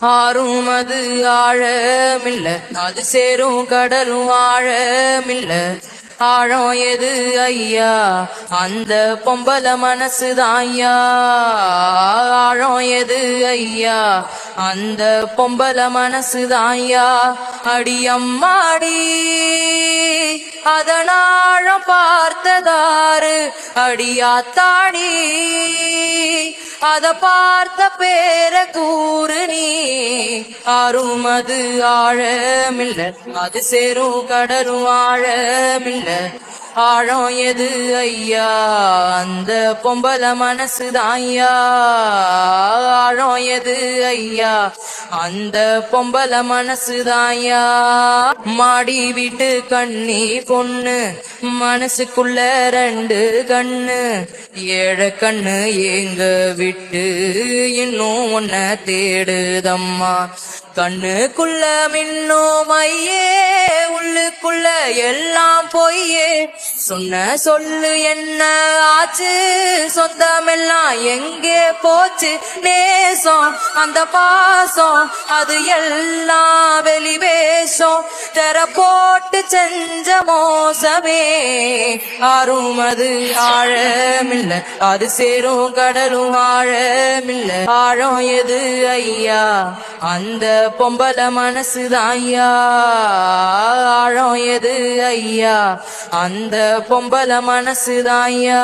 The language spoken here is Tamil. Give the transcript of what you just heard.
ஆறும் அது ஆழமில்ல அது சேரும் கடலும் ஆழமில்ல. ஆழம் எது ஐயா? அந்த பொம்பல மனசுதான் ஐயா. ஆழம் எது ஐயா? அந்த பொம்பல மனசுதான் ஐயா. அடியம்மாடி அதனாழம் பார்த்ததாறு அடியாத்தாடி. அத பார்த்த பேர கூறு நீ. ஆறும் அது ஆழமில்ல. அது சேரும் கடலும் ஆழமில்ல. ஆழம் எது ஐயா? அந்த பொம்பல மனசுதான் ஐயா ஆழம் எது ஐயா? அந்த பொம்பல மனசுதான் ஐயா மாடி வீட்டு கண்ணி பொண்ணு மனசுக்குள்ள ரெண்டு கண்ணு. ஏழை கண்ணு ஏங்க விட்டு இன்னும் உன்னை தேடுதம்மா. கண்ணுக்குள்ள மின்னும் ஐயே எனக்குள்ள எல்லாம் பொய்யே. சொன்ன சொல்லு என்ன ஆச்சு? சொந்தமெல்லாம் எங்கே போச்சு? நேசம் அந்த பாசம் அது எல்லாம் வெளி தர போட்டு செஞ்ச மோசமே. ஆறும் அது ஆழமில்ல அது சேரும் கடலும் ஆழமில்ல. ஆழம் எது ஐயா? அந்த பொம்பல மனசுதான் ஐயா. எது ஐயா. அந்த பொம்பல மனசுதான் ஐயா